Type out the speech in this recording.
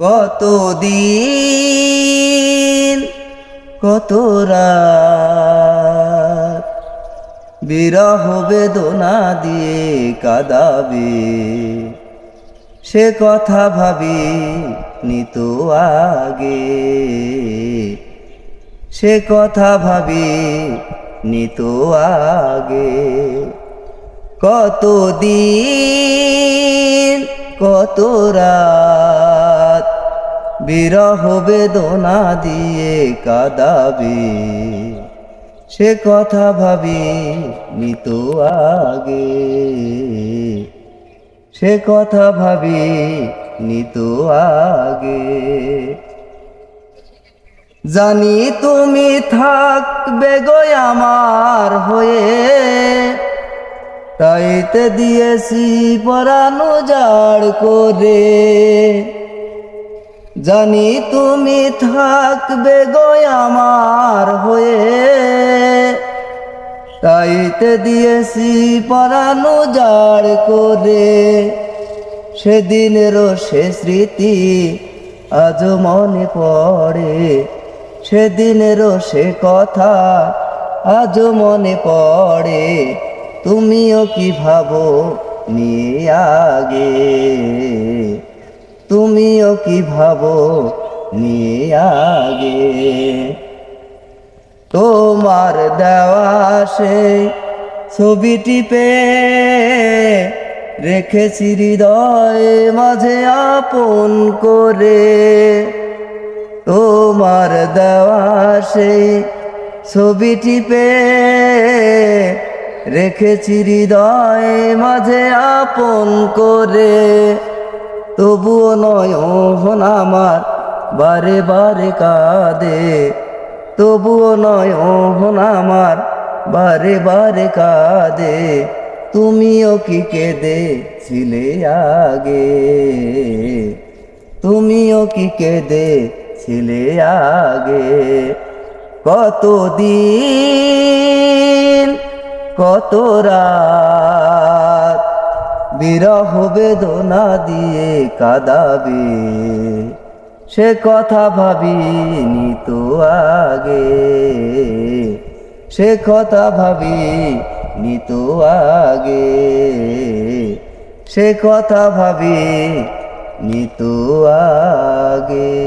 কতদিন, কত রাত বিরহ বেদনা দিয়ে কাদাবে, সে কথা ভাবি নিত আগে। সে কথা ভাবি নিত আগে। কতদিন, কত রাত বিরহ বেদনা দিয়ে কাদাবে। সে কথা ভাবি নিত আগে। সে কথা ভাবি নিত আগে। জানি তুমি থাকবে গো আমার হয়ে। তাইতে দিয়েছি পরানো জাড় করে। জানি তুমি থাকবে গো আমার হয়ে। তাইতে দিয়েছি পরানো জাড় করে সেদিনেরও সে স্মৃতি আজ মনে পড়ে। সেদিনেরও সে কথা আজ মনে পড়ে। তুমিও কি ভাবো নিয়ে আগে? কি ভাবো? নিয়ে আগে। তোমার দেওয়া সে ছবিটি পে রেখেছি হৃদয়ে মাঝে আপন করে। তোমার দেওয়া সেই ছবিটি পে রেখেছি হৃদয়ে মাঝে আপন করে। তবুও নয় ওহন আমার বারে বারে কাঁদে। তবুও নয় ওহন আমার বারে বারে কাঁদে। তুমিও কি কেঁদে ছিলে আগে? তুমিও কি কেঁদে ছিলে আগে? কতদিন, কত রাত বিরহ বেদনা দিয়ে কাদাবে। সে কথা ভাবিনি তো আগে। সে কথা ভাবি নিত আগে। সে কথা ভাবি নিত আগে।